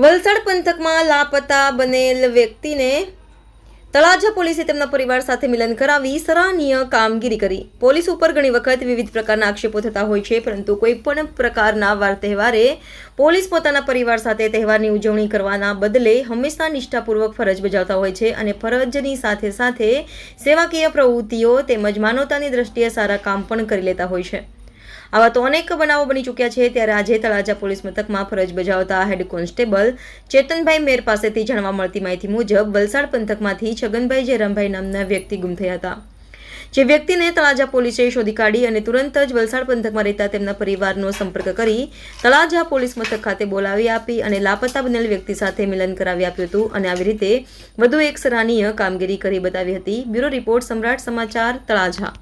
વલસાડ પંથકમાં લાપતા બનેલ વ્યક્તિને તળાજા પોલીસે તેમના પરિવાર સાથે મિલન કરાવી સરાહનીય કામગીરી કરી. પોલીસ ઉપર ઘણી વખત વિવિધ પ્રકારના આક્ષેપો થતા હોય છે, પરંતુ કોઈ પણ પ્રકારના વાર તહેવારે પોલીસ પોતાના પરિવાર સાથે તહેવારની ઉજવણી કરવાના બદલે હંમેશા નિષ્ઠાપૂર્વક ફરજ બજાવતા હોય છે અને ફરજની સાથે સાથે સેવાકીય પ્રવૃત્તિઓ તેમજ માનવતાની દ્રષ્ટિએ સારા કામ પણ કરી લેતા હોય છે. આવા તો અનેક બનાવો બની ચૂક્યા છે. ત્યારે આજે તળાજા પોલીસ મથકમાં ફરજ બજાવતા હેડ કોન્સ્ટેબલ ચેતનભાઈ મેર પાસેથી જાણવા મળતી માહિતી મુજબ વલસાડ પંથકમાંથી છગનભાઈ જયરામભાઈ નામના વ્યક્તિ ગુમ થયા હતા. જે વ્યક્તિને તળાજા પોલીસે શોધી કાઢી અને તુરંત જ વલસાડ પંથકમાં રહેતા તેમના પરિવારનો સંપર્ક કરી તળાજા પોલીસ મથક ખાતે બોલાવી આપી અને લાપતા બનેલ વ્યક્તિ સાથે મિલન કરાવી આપ્યું હતું અને આવી રીતે વધુ એક સરાહનીય કામગીરી કરી બતાવી હતી. બ્યુરો રિપોર્ટ સમ્રાટ સમાચાર તળાજા.